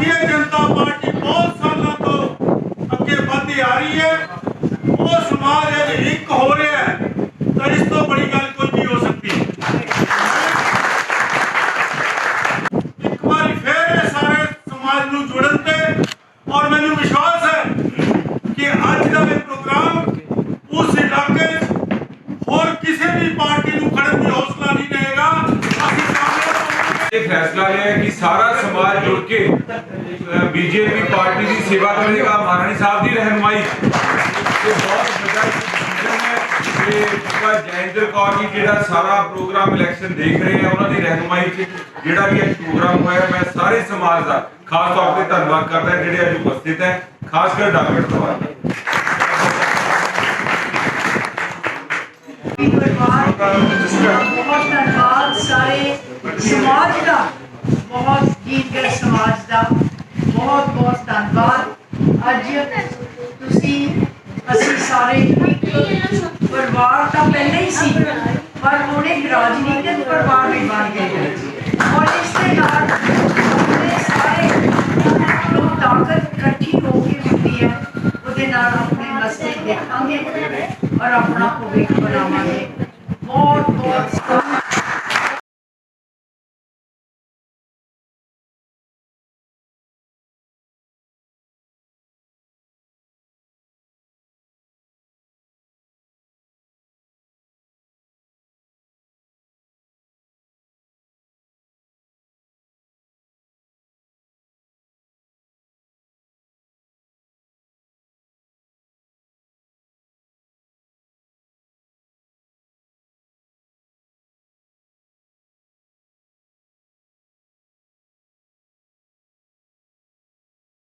Bharatiya Janata party ਬਹੁਤ ਸਾਲਾਂ ਤੋਂ ਅੱਗੇ ਵਧਦੀ ਆ ਰਹੀ ਹੈ। ਉਹ ਸਮਾਜ ਅੱਜ ਇੱਕ ਹੋ ਰਿਹਾ ਹੈ, ਤਾਂ ਇਸ ਤੋਂ ਬੜੀ ਗੱਲ ਕੋਈ ਨਹੀਂ ਹੋ ਸਕਦੀ। ਇੱਕ ਵਾਰੀ ਫੇਰ ਸਾਰੇ ਸਮਾਜ ਨੂੰ ਜੁੜਨ ਤੇ ਔਰ ਮੈਨੂੰ ਵਿਸ਼ਵਾਸ ਹੈ ਕਿ ਅੱਜ ਦਾ ਫੈਸਲਾ ਲਿਆ ਕਿ ਸਾਰਾ ਸਮਾਜ ਜੁੜ ਕੇ ਬੀਜੇਪੀ ਪਾਰਟੀ ਦੀ ਸੇਵਾ ਕਰੇਗਾ ਮਹਾਰਾਣੀ ਸਾਹਿਬ ਦੀ ਰਹਿਨਮਾਈ। ਇਹ ਬਹੁਤ ਵੱਡਾ ਤੇ ਜੈਂਦਰ ਕੌਰ ਜੀ ਜਿਹੜਾ ਸਾਰਾ ਪ੍ਰੋਗਰਾਮ ਇਲੈਕਸ਼ਨ ਦੇਖ ਰਹੇ ਆ, ਉਹਨਾਂ ਦੀ ਰਹਿਨਮਾਈ 'ਚ ਜਿਹੜਾ ਵੀ ਇਹ ਪ੍ਰੋਗਰਾਮ ਹੋਇਆ, ਮੈਂ ਸਾਰੇ ਸਮਾਜ ਦਾ ਖਾਸ ਤੌਰ ਤੇ ਧੰਨਵਾਦ ਕਰਦਾ, ਜਿਹੜੇ ਅੱਜ ਉਪਸਥਿਤ ਹੈ। ਖਾਸ ਕਰ ਡਾਕਟਰ ਪਰਿਵਾਰ ਦਾ ਪਰਿਵਾਰ ਬਹੁਤ ਸਮਾਜ ਦਾ ਬਹੁਤ ਬਹੁਤ ਧੰਨਵਾਦ ਅੱਜ ਤੁਸੀਂ, ਅਸੀਂ ਸਾਰੇ ਇੱਕ ਪਰਿਵਾਰ ਤਾਂ ਪਹਿਲਾਂ ਹੀ ਸੀ, ਪਰ ਹੁਣ ਇੱਕ ਰਾਜਨੀਤਿਕ ਪਰਿਵਾਰ ਵੀ ਬਣ ਗਏ ਹਾਂ। ਔਰ ਇਸ ਦੇ ਨਾਲ ਆਪਣੇ ਸਾਰੇ ਜੋ ਤਾਕਤ ਇਕੱਠੀ ਹੋ ਕੇ ਹੁੰਦੀ ਹੈ, ਉਹਦੇ ਨਾਲ ਆਪਣੇ ਮਸਲੇ ਦੇਖਾਂਗੇ ਔਰ ਆਪਣਾ ਭਵਿੱਖ ਬਣਾਵਾਂਗੇ ਬਹੁਤ ਬਹੁਤ